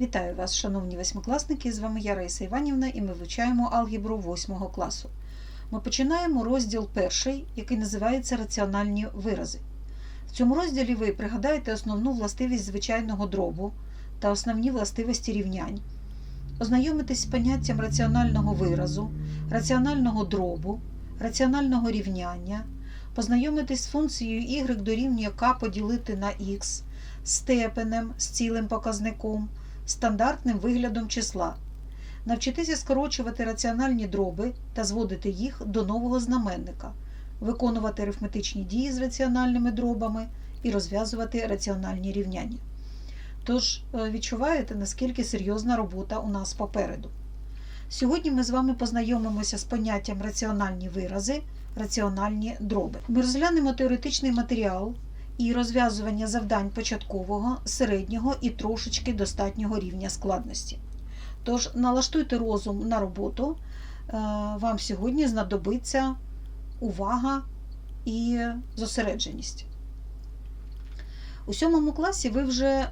Вітаю вас, шановні восьмикласники! З вами я Раїса Іванівна і ми вивчаємо алгебру 8 класу. Ми починаємо розділ перший, який називається Раціональні вирази. В цьому розділі ви пригадаєте основну властивість звичайного дробу та основні властивості рівнянь, ознайомитесь з поняттям раціонального виразу, раціонального дробу, раціонального рівняння, познайомитесь з функцією y дорівнює k поділити на x, степенем з цілим показником, стандартним виглядом числа. Навчитися скорочувати раціональні дроби та зводити їх до нового знаменника, виконувати арифметичні дії з раціональними дробами і розв'язувати раціональні рівняння. Тож, е, відчуваєте, наскільки серйозна робота у нас попереду. Сьогодні ми з вами познайомимося з поняттям раціональні вирази, раціональні дроби. Ми розглянемо теоретичний матеріал і розв'язування завдань початкового, середнього і трошечки достатнього рівня складності. Тож налаштуйте розум на роботу, Е, вам сьогодні знадобиться увага і зосередженість. У сьомому класі ви вже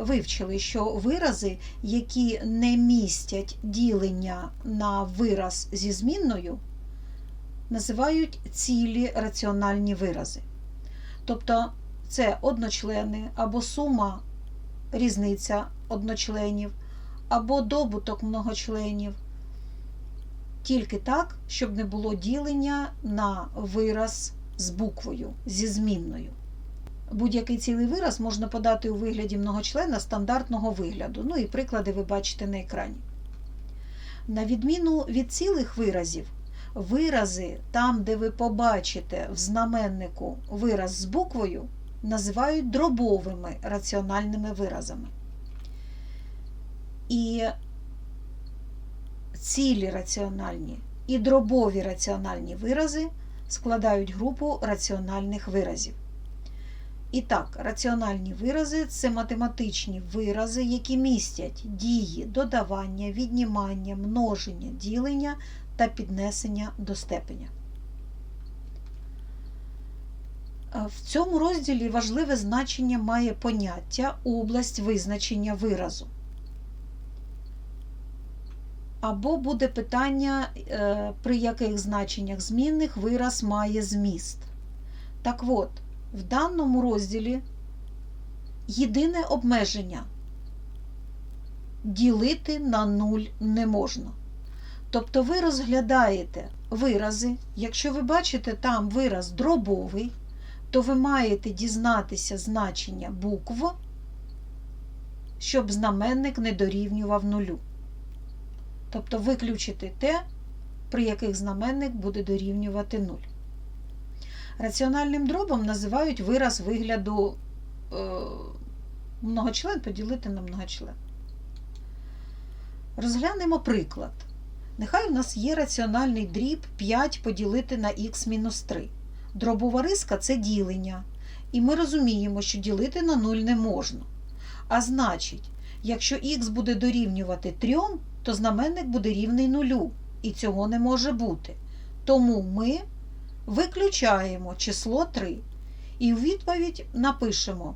вивчили, що вирази, які не містять ділення на вираз зі змінною, називають цілі раціональні вирази. Тобто це одночлени або сума різниця одночленів, або добуток многочленів. Тільки так, щоб не було ділення на вираз з буквою, зі змінною. Будь-який цілий вираз можна подати у вигляді многочлена стандартного вигляду. Ну і приклади ви бачите на екрані. На відміну від цілих виразів, вирази, там, де ви побачите в знаменнику вираз з буквою, називають дробовими раціональними виразами. І цілі раціональні і дробові раціональні вирази складають групу раціональних виразів. І так, раціональні вирази це математичні вирази, які містять дії додавання, віднімання, множення, ділення та піднесення до степеня. В цьому розділі важливе значення має поняття область визначення виразу. Або буде питання, е, при яких значеннях змінних вираз має зміст. Так от, в даному розділі єдине обмеження ділити на нуль не можна. Тобто ви розглядаєте вирази, якщо ви бачите там вираз дробовий, то ви маєте дізнатися значення букв, щоб знаменник не дорівнював нулю. Тобто виключити те, при яких знаменник буде дорівнювати 0. Раціональним дробом називають вираз вигляду е, многочлен поділити на многочлен. Розглянемо приклад. Нехай у нас є раціональний дріб 5 поділити на х-3. Дробова риска це ділення. І ми розуміємо, що ділити на 0 не можна. А значить, якщо х буде дорівнювати 3, то знаменник буде рівний нулю, і цього не може бути. Тому ми виключаємо число 3 і у відповідь напишемо,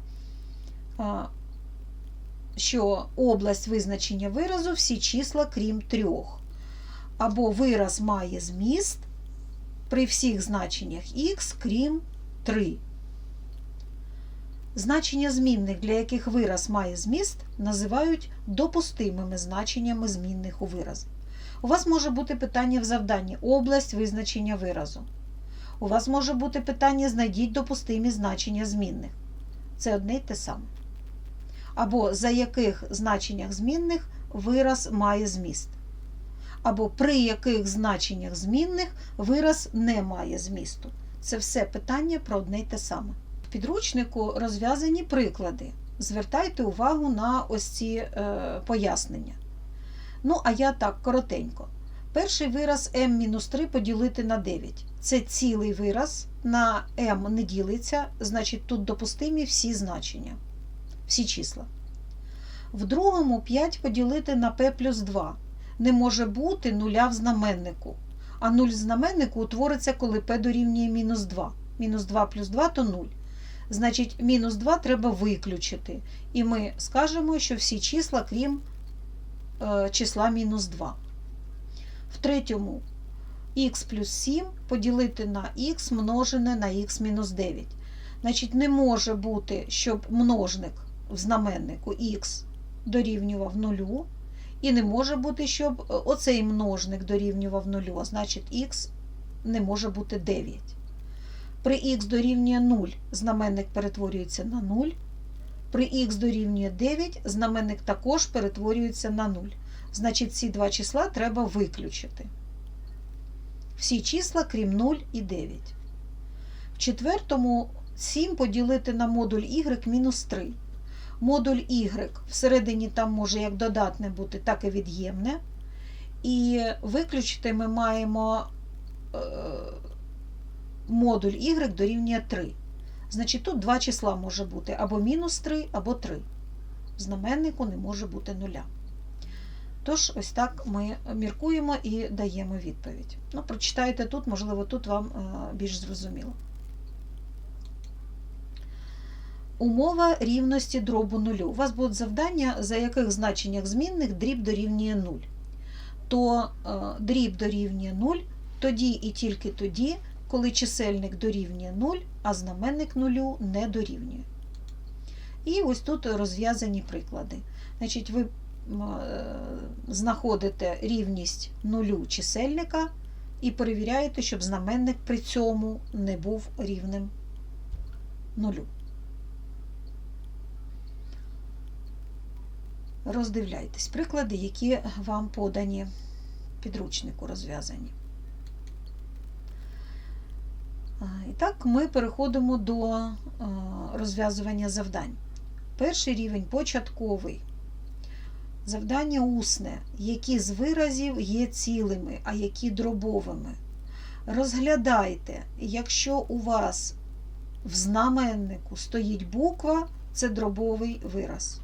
що область визначення виразу всі числа крім трьох. Або вираз має зміст при всіх значеннях х, крім 3. Значення змінних, для яких вираз має зміст, називають допустимими значеннями змінних у виразі. У вас може бути питання в завданні область визначення виразу. У вас може бути питання знайдіть допустимі значення змінних. Це одне й те саме. Або за яких значеннях змінних вираз має зміст. Або при яких значеннях змінних вираз не має змісту. Це все питання про одне й те саме. В підручнику розв'язані приклади. Звертайте увагу на ось ці е, пояснення. Ну, а я так коротенько. Перший вираз m-3 поділити на 9. Це цілий вираз, на m не ділиться, значить тут допустимі всі значення, всі числа. В другому 5 поділити на p плюс 2. Не може бути нуля в знаменнику. А 0 в знаменнику утвориться, коли p дорівнює мінус 2. Мінус 2 плюс 2 то 0. Значить, мінус 2 треба виключити. І ми скажемо, що всі числа, крім е, числа мінус 2. В третьому х плюс 7 поділити на х множене на х мінус 9. Значить, не може бути, щоб множник в знаменнику х дорівнював нулю, і не може бути, щоб е, оцей множник дорівнював нулю, а значить х не може бути 9. При х дорівнює 0 знаменник перетворюється на 0. При х дорівнює 9 знаменник також перетворюється на 0. Значить, ці два числа треба виключити. Всі числа, крім 0 і 9. В четвертому 7 поділити на модуль y мінус 3. Модуль y всередині там може як додатне бути, так і від'ємне. І виключити ми маємо е, модуль y дорівнює 3. Значить, тут два числа може бути або мінус 3, або 3. В знаменнику не може бути нуля. Тож, ось так ми міркуємо і даємо відповідь. Ну, прочитайте тут, можливо, тут вам е, більш зрозуміло. Умова рівності дробу нулю. У вас будуть завдання, за яких значеннях змінних дріб дорівнює 0. То е, дріб дорівнює 0 тоді і тільки тоді, коли чисельник дорівнює 0, а знаменник нулю не дорівнює. І ось тут розв'язані приклади. Значить, ви е, знаходите рівність нулю чисельника і перевіряєте, щоб знаменник при цьому не був рівним нулю. Роздивляйтесь приклади, які вам подані підручнику розв'язані. І так, ми переходимо до розв'язування завдань. Перший рівень початковий. Завдання усне, які з виразів є цілими, а які дробовими. Розглядайте, якщо у вас в знаменнику стоїть буква, це дробовий вираз.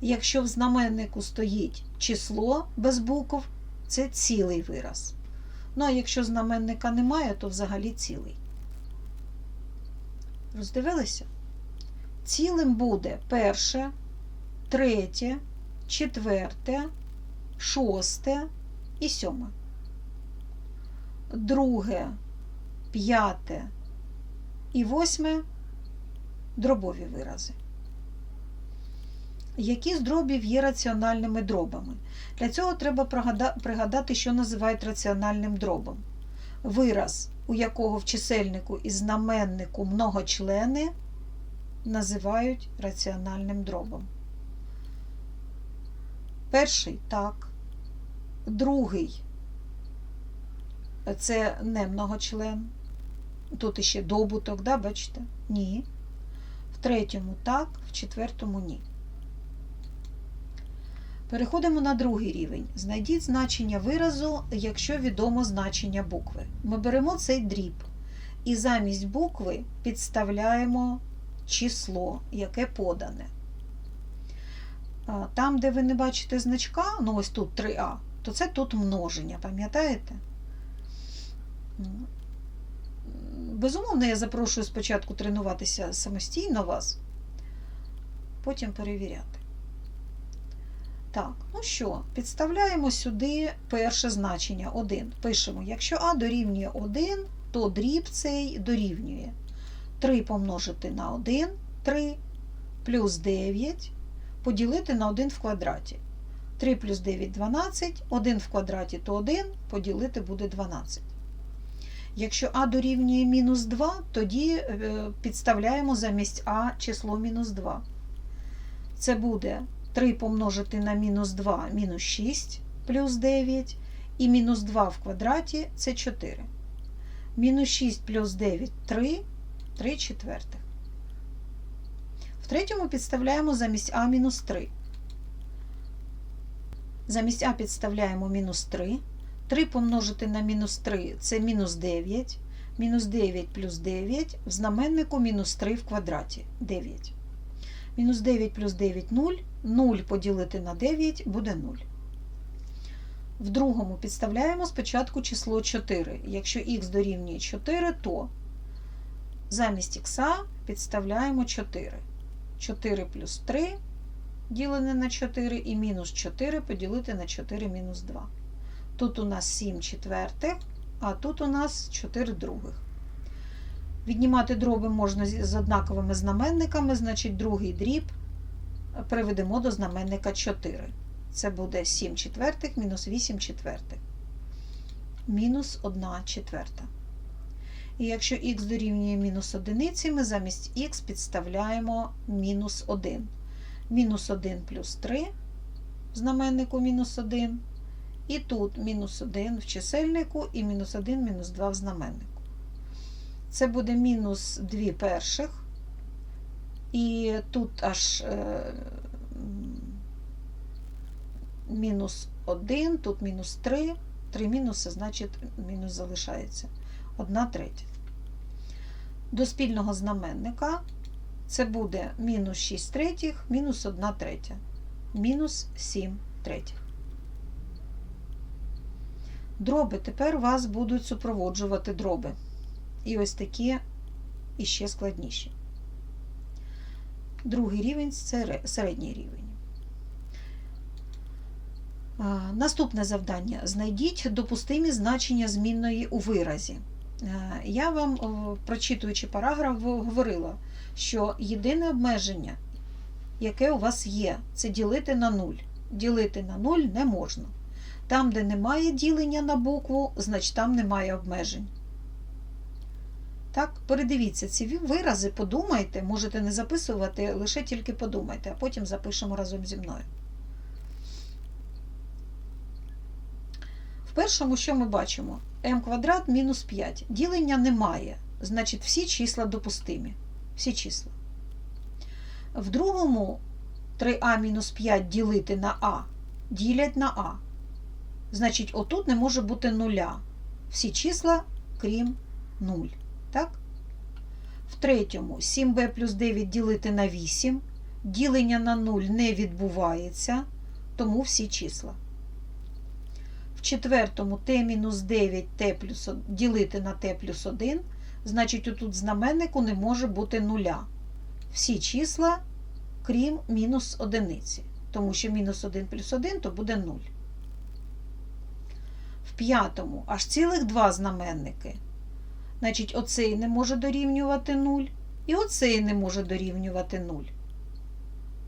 Якщо в знаменнику стоїть число без букв, це цілий вираз. Ну, а якщо знаменника немає, то взагалі цілий. Роздивилися? Цілим буде перше, третє, четверте, шосте і сьоме. Друге, п'яте і восьме дробові вирази. Які з дробів є раціональними дробами? Для цього треба пригадати, що називають раціональним дробом. Вираз, у якого в чисельнику і знаменнику многочлени, називають раціональним дробом. Перший так. Другий це не многочлен. Тут іще добуток, да, бачите? Ні. В третьому так, в четвертому ні. Переходимо на другий рівень. Знайдіть значення виразу, якщо відомо значення букви. Ми беремо цей дріб і замість букви підставляємо число, яке подане. Там, де ви не бачите значка, ну ось тут 3А, то це тут множення, пам'ятаєте? Безумовно, я запрошую спочатку тренуватися самостійно вас, потім перевіряти. Так, ну що, підставляємо сюди перше значення 1. Пишемо, якщо А дорівнює 1, то дріб цей дорівнює 3 помножити на 1, 3, плюс 9 поділити на 1 в квадраті. 3 плюс 9 12, 1 в квадраті то 1, поділити буде 12. Якщо А дорівнює мінус 2, тоді е, підставляємо замість А число мінус 2. Це буде 3 помножити на мінус 2 мінус 6 плюс 9, і мінус 2 в квадраті це 4. Мінус 6 плюс 9 3, 3 четвертих. В третьому підставляємо замість А мінус 3. Замість А підставляємо мінус 3. 3 помножити на мінус 3 це мінус 9. Мінус 9 плюс 9 в знаменнику мінус 3 в квадраті 9. Мінус 9 плюс 9 0. 0 поділити на 9 буде 0. В другому підставляємо спочатку число 4. Якщо х дорівнює 4, то замість х підставляємо 4. 4 плюс 3 ділене на 4 і мінус 4 поділити на 4 мінус 2. Тут у нас 7 четвертих, а тут у нас 4 других. Віднімати дроби можна з однаковими знаменниками, значить другий дріб приведемо до знаменника 4. Це буде 7 четвертих мінус 8 четвертих. Мінус 1 четверта. І якщо х дорівнює мінус одиниці, ми замість х підставляємо мінус 1. Мінус 1 плюс 3 в знаменнику мінус 1. І тут мінус 1 в чисельнику і мінус 1 мінус 2 в знаменнику. Це буде мінус 2 перших. І тут аж е, мінус 1, тут мінус 3. 3 мінуси, значить мінус залишається. 1 третя. До спільного знаменника це буде мінус 6 третіх, мінус 1 третя, мінус 7 третіх. Дроби тепер вас будуть супроводжувати дроби. І ось такі іще складніші. Другий рівень середній рівень. Наступне завдання: знайдіть допустимі значення змінної у виразі. Я вам, прочитуючи параграф, говорила, що єдине обмеження, яке у вас є, це ділити на нуль. Ділити на нуль не можна. Там, де немає ділення на букву, значить там немає обмежень. Так, передивіться ці вирази, подумайте, можете не записувати, лише тільки подумайте, а потім запишемо разом зі мною. В першому, що ми бачимо? m квадрат мінус 5. Ділення немає, значить всі числа допустимі. Всі числа. В другому 3а мінус 5 ділити на а ділять на а. Значить, отут не може бути нуля. Всі числа, крім 0. Так? В третьому 7b плюс 9 ділити на 8. Ділення на 0 не відбувається, тому всі числа. В четвертому t-9 t плюс ділити на t плюс 1, значить, отут знаменнику не може бути нуля. Всі числа, крім мінус одиниці. Тому що мінус 1 плюс 1 то буде 0. В п'ятому аж цілих два знаменники. Значить, оцей не може дорівнювати 0, і оцей не може дорівнювати 0.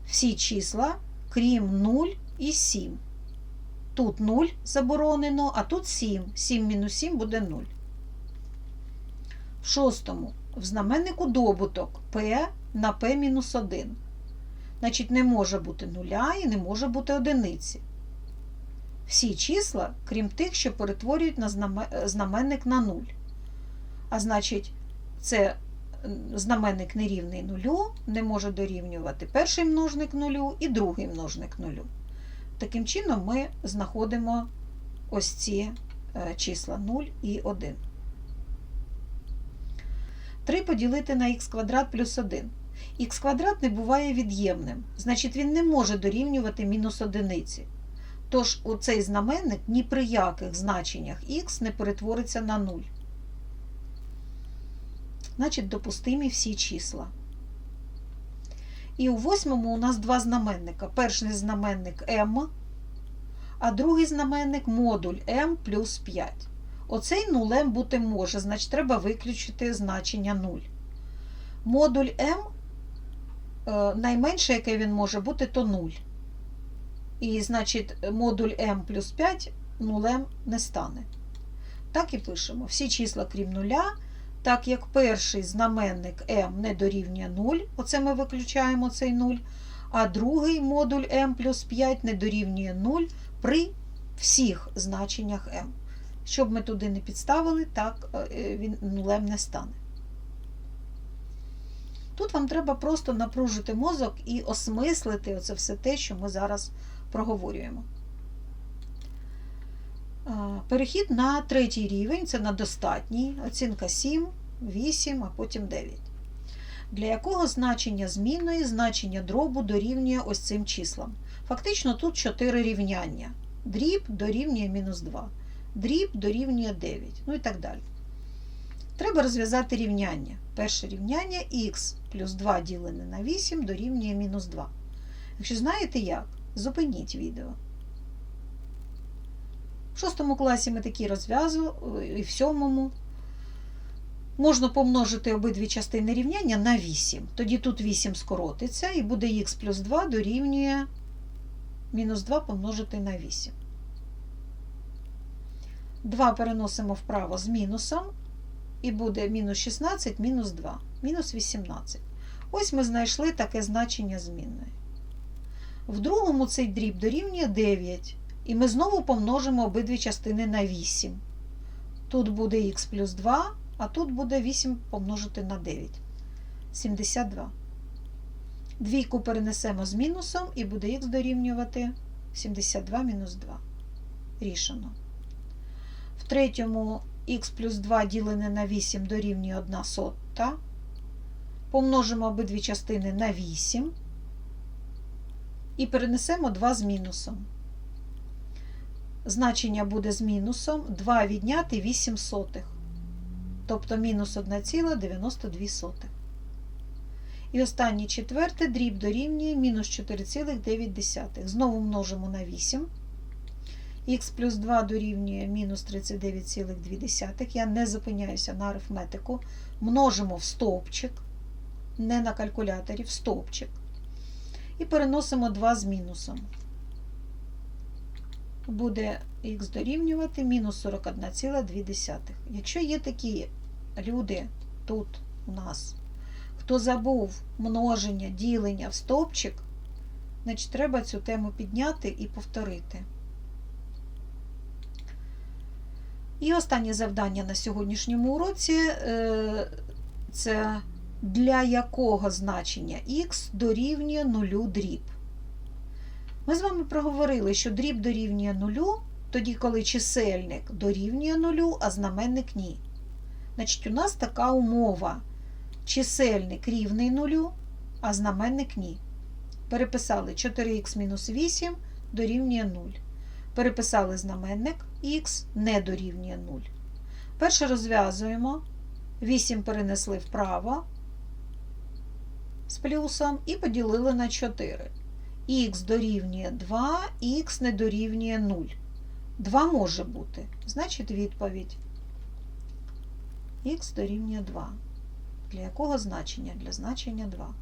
Всі числа, крім 0 і 7. Тут 0 заборонено, а тут 7. 7 мінус 7 буде 0. В шостому в знаменнику добуток P на P мінус 1. Значить, не може бути нуля і не може бути одиниці. Всі числа, крім тих, що перетворюють на знаменник на 0. А значить, це знаменник нерівний нулю, не може дорівнювати перший множник нулю і другий множник нулю. Таким чином, ми знаходимо ось ці е, числа 0 і 1. 3 поділити на х квадрат плюс 1. Х квадрат не буває від'ємним, значить, він не може дорівнювати мінус одиниці. Тож у цей знаменник ні при яких значеннях х не перетвориться на 0. Значить, допустимі всі числа. І у восьмому у нас два знаменника. Перший знаменник m, а другий знаменник модуль m плюс 5. Оцей нулем бути може, значить, треба виключити значення 0. Модуль m, е, найменше, яке він може бути, то 0. І, значить, модуль m плюс 5 нулем не стане. Так і пишемо. Всі числа, крім нуля, так як перший знаменник m не дорівнює 0, оце ми виключаємо цей 0, а другий модуль m плюс 5 не дорівнює 0 при всіх значеннях m. Щоб ми туди не підставили, так е, він нулем не стане. Тут вам треба просто напружити мозок і осмислити оце все те, що ми зараз проговорюємо. Перехід на третій рівень це на достатній, оцінка 7, 8, а потім 9. Для якого значення змінної значення дробу дорівнює ось цим числам. Фактично тут 4 рівняння. Дріб дорівнює мінус 2, дріб дорівнює 9, ну і так далі. Треба розв'язати рівняння. Перше рівняння х плюс 2 ділене на 8 дорівнює мінус 2. Якщо знаєте як, зупиніть відео. В шостому класі ми такі розв'язували, і в сьомому. Можна помножити обидві частини рівняння на 8. Тоді тут 8 скоротиться і буде х плюс 2 дорівнює мінус 2 помножити на 8. 2 переносимо вправо з мінусом, і буде мінус 16 мінус 2, мінус 18. Ось ми знайшли таке значення змінної. В другому цей дріб дорівнює 9. І ми знову помножимо обидві частини на 8. Тут буде х плюс 2, а тут буде 8 помножити на 9. 72. Двійку перенесемо з мінусом і буде х дорівнювати 72 мінус 2. Рішено. В третьому х плюс 2 ділене на 8 дорівнює 1 сота. Помножимо обидві частини на 8 і перенесемо 2 з мінусом. Значення буде з мінусом 2 відняти 8 сотих, тобто мінус 1,92. І останнє четверте дріб дорівнює мінус 4,9. Знову множимо на 8. Х плюс 2 дорівнює мінус 39,2. Я не зупиняюся на арифметику. Множимо в стовпчик, не на калькуляторі, в стовпчик. І переносимо 2 з мінусом. Буде х дорівнювати мінус 41,2. Якщо є такі люди тут у нас, хто забув множення, ділення в стовпчик, значить треба цю тему підняти і повторити. І останнє завдання на сьогоднішньому уроці це для якого значення х дорівнює нулю дріб. Ми з вами проговорили, що дріб дорівнює нулю, тоді, коли чисельник дорівнює нулю, а знаменник ні. Значить, у нас така умова. Чисельник рівний нулю, а знаменник ні. Переписали 4х мінус 8 дорівнює 0. Переписали знаменник х не дорівнює 0. Перше розв'язуємо. 8 перенесли вправо з плюсом і поділили на 4. Х дорівнює 2, х не дорівнює 0. 2 може бути. Значить, відповідь. Х дорівнює 2. Для якого значення? Для значення 2.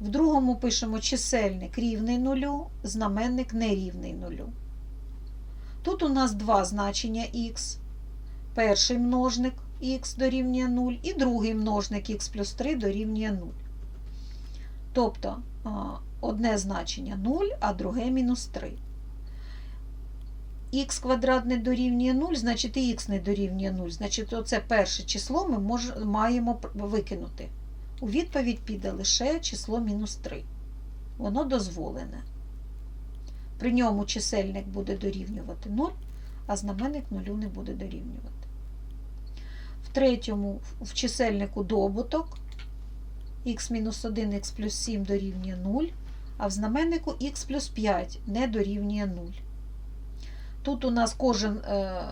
В другому пишемо чисельник рівний нулю, знаменник нерівний нулю. Тут у нас два значення х. Перший множник х дорівнює 0 і другий множник х плюс 3 дорівнює 0. Тобто одне значення 0, а друге мінус 3. Х квадрат не дорівнює 0, значить і х не дорівнює 0. Значить, оце перше число ми мож, маємо викинути. У відповідь піде лише число мінус 3. Воно дозволене. При ньому чисельник буде дорівнювати 0, а знаменник 0 не буде дорівнювати. В третьому в чисельнику добуток х-1 х плюс 7 дорівнює 0, а в знаменнику х плюс 5 не дорівнює 0. Тут у нас кожен е,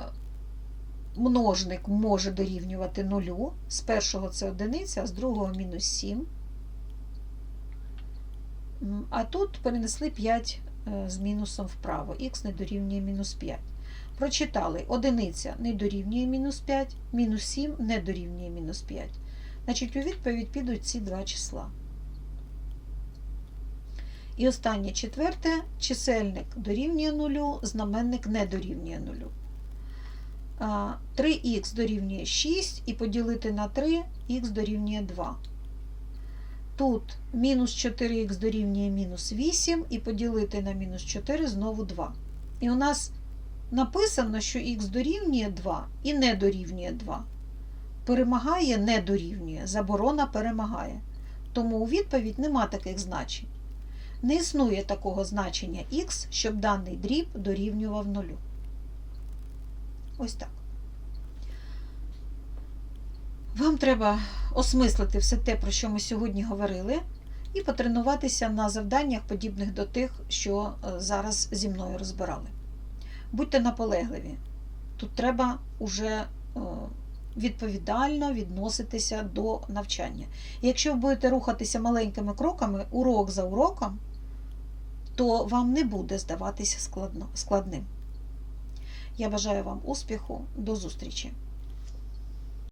множник може дорівнювати 0. З першого це одиниця, а з другого мінус 7. А тут перенесли 5 з мінусом вправо. Х не дорівнює мінус 5. Прочитали, одиниця не дорівнює мінус 5, мінус 7 не дорівнює мінус 5. Значить, у відповідь підуть ці два числа. І останнє четверте чисельник дорівнює 0, знаменник не дорівнює 0. 3х дорівнює 6 і поділити на 3 х дорівнює 2. Тут мінус 4х дорівнює мінус 8 і поділити на мінус 4 знову 2. І у нас написано, що х дорівнює 2 і не дорівнює 2. Перемагає, не дорівнює, заборона перемагає. Тому у відповідь нема таких значень. Не існує такого значення х, щоб даний дріб дорівнював нулю. Ось так. Вам треба осмислити все те, про що ми сьогодні говорили, і потренуватися на завданнях, подібних до тих, що зараз зі мною розбирали. Будьте наполегливі. Тут треба уже відповідально відноситися до навчання. Якщо ви будете рухатися маленькими кроками, урок за уроком, то вам не буде здаватися складним. Я бажаю вам успіху, до зустрічі!